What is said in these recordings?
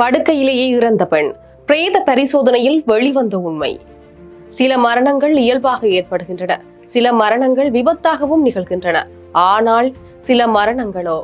படுக்கையிலேயே இறந்த பெண் பிரேத பரிசோதனையில் வெளிவந்த உண்மை. சில மரணங்கள் இயல்பாக ஏற்படுகின்றன. சில மரணங்கள் விபத்தாகவும் நிகழ்கின்றன. ஆனால் சில மரணங்களோ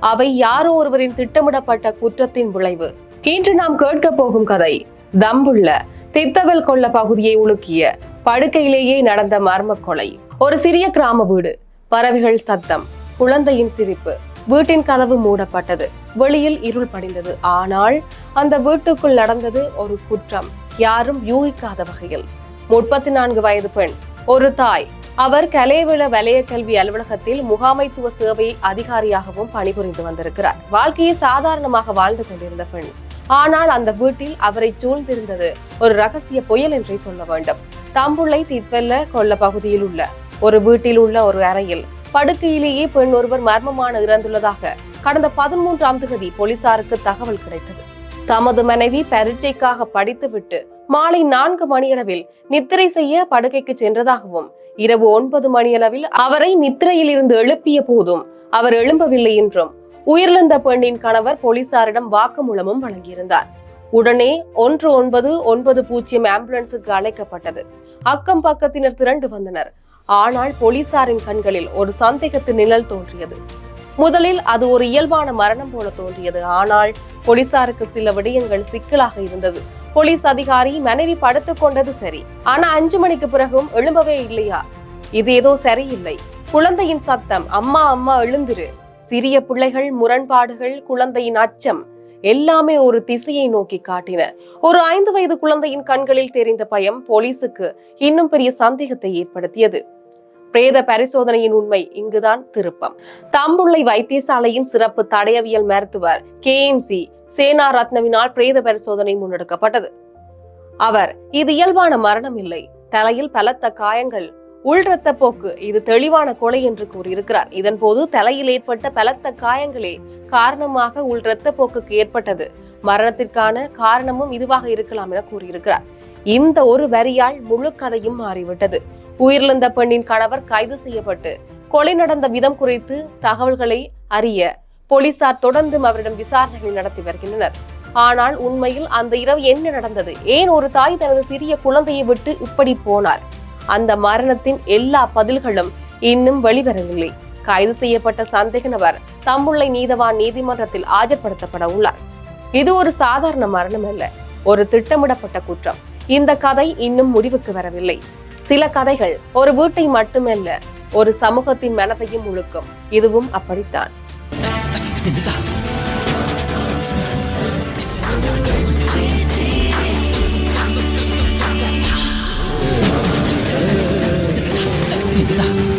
அவை யாரோ ஒருவரின் திட்டமிடப்பட்ட குற்றத்தின் விளைவு. இன்று நாம் கேட்க போகும் கதை தம்புள்ள தித்தவல் கொள்ள பகுதியை உலுக்கிய படுக்கையிலேயே நடந்த மர்ம கொலை. ஒரு சிறிய கிராம வீடு பறவைகள் சத்தம் குழந்தையின் சிரிப்பு. வீட்டின் கதவு மூடப்பட்டது. வெளியில் இருள் படிந்தது. ஆனால் அந்த வீட்டுக்குள் நடந்தது ஒரு குற்றம். யாரும் யூகிக்காத வகையில். முப்பத்தி நான்கு வயது பெண். ஒரு தாய். அவர் கலேவள வலய கல்வி அலுவலகத்தில் முகாமைத்துவ சேவை அதிகாரியாகவும் பணிபுரிந்து வந்திருக்கிறார். வாழ்க்கையை சாதாரணமாக வாழ்ந்து கொண்டிருந்த பெண். ஆனால் அந்த வீட்டில் அவரை சூழ்ந்திருந்தது ஒரு ரகசிய புயல் என்றே சொல்ல வேண்டும். தம்புள்ளை திப்பெல்ல கொல்ல பகுதியில் உள்ள ஒரு வீட்டில் உள்ள ஒரு அறையில் படுக்கையிலேயே பெண் ஒருவர் மர்மமான இறந்துள்ளதாக கடந்த பதிமூன்றாம் தேதி போலீசாருக்கு தகவல் கிடைத்தது. தமது மனைவி பரீட்சைக்காக படித்துவிட்டு மாலை நான்கு மணியளவில் நித்திரை செய்ய படுக்கைக்கு சென்றதாகவும் இரவு ஒன்பது மணியளவில் அவரை நித்திரையில் இருந்து எழுப்பிய போதும் அவர் எழும்பவில்லை என்றும் உயிரிழந்த பெண்ணின் கணவர் போலீசாரிடம் வாக்குமூலமும் வழங்கியிருந்தார். உடனே ஒன்று ஒன்பது ஒன்பது பூஜ்ஜியம் ஆம்புலன்ஸுக்கு அழைக்கப்பட்டது. அக்கம் பக்கத்தினர் திரண்டு வந்தனர். ஆனால் போலீசாரின் கண்களில் ஒரு சந்தேகத்து நிழல் தோன்றியது. முதலில் அது ஒரு இயல்பான மரணம் போல தோன்றியது. ஆனால் போலீசாருக்கு சில விடயங்கள் சிக்கலாக இருந்தது. போலீஸ் அதிகாரி மனைவி படுத்துக் கொண்டது சரி. ஆனா அஞ்சு மணிக்கு பிறகும் எழும்பவே இல்லையா? இது ஏதோ சரியில்லை. குழந்தையின் சத்தம் அம்மா அம்மா எழுந்திரு. சிறிய பிள்ளைகள் முரண்பாடுகள் குழந்தையின் அச்சம் எல்லாமே ஒரு திசையை நோக்கி காட்டின. ஒரு ஐந்து வயது குழந்தையின் கண்களில் தெரிந்த பயம் போலீசுக்கு இன்னும் பெரிய சந்தேகத்தை ஏற்படுத்தியது. பிரேத பரிசோதனையின் உண்மை இங்குதான் திருப்பம். தம்புள்ளை வைத்தியசாலையின் சிறப்பு தடயவியல் மருத்துவர் கேஎன்சி சேனா ரத்னவினால் பிரேத பரிசோதனை முன்னெடுக்கப்பட்டது. அவர் இது இயல்பான மரணம் இல்லை. தலையில் பலத்த காயங்கள் உள் ரத்த போக்கு இது தெளிவான கொலை என்று கூறியிருக்கிறார். இதன் போது தலையில் ஏற்பட்ட பலத்த காயங்களே காரணமாக உள் இரத்த போக்குக்கு ஏற்பட்டது. மரணத்திற்கான காரணமும் இதுவாக இருக்கலாம் என கூறியிருக்கிறார். இந்த ஒரு வரியால் முழு கதையும் மாறிவிட்டது. உயிரிழந்த பெண்ணின் கணவர் கைது செய்யப்பட்டு கொலை நடந்த விதம் குறித்து தகவல்களை அறிய போலீசார் தொடர்ந்தும் அவரிடம் விசாரணைகளை நடத்தி வருகின்றனர். ஆனால் உண்மையில் அந்த இரவு என்ன நடந்தது? ஏன் ஒரு தாய் தனது சிறிய குழந்தையை விட்டு இப்படி போனார்? அந்த மரணத்தின் எல்லா பதில்களும் இன்னும் வெளிவரவில்லை. கைது செய்யப்பட்ட சந்தேக நபர் தம்புள்ளை நீதவான் நீதிமன்றத்தில் ஆஜர்படுத்தப்பட உள்ளார். இது ஒரு சாதாரண மரணம் அல்ல ஒரு திட்டமிடப்பட்ட குற்றம். இந்த கதை இன்னும் முடிவுக்கு வரவில்லை. சில கதைகள் ஒரு வீட்டை மட்டுமல்ல ஒரு சமூகத்தின் மனதையும் முழுக்கும். இதுவும் அப்படித்தான். 진짜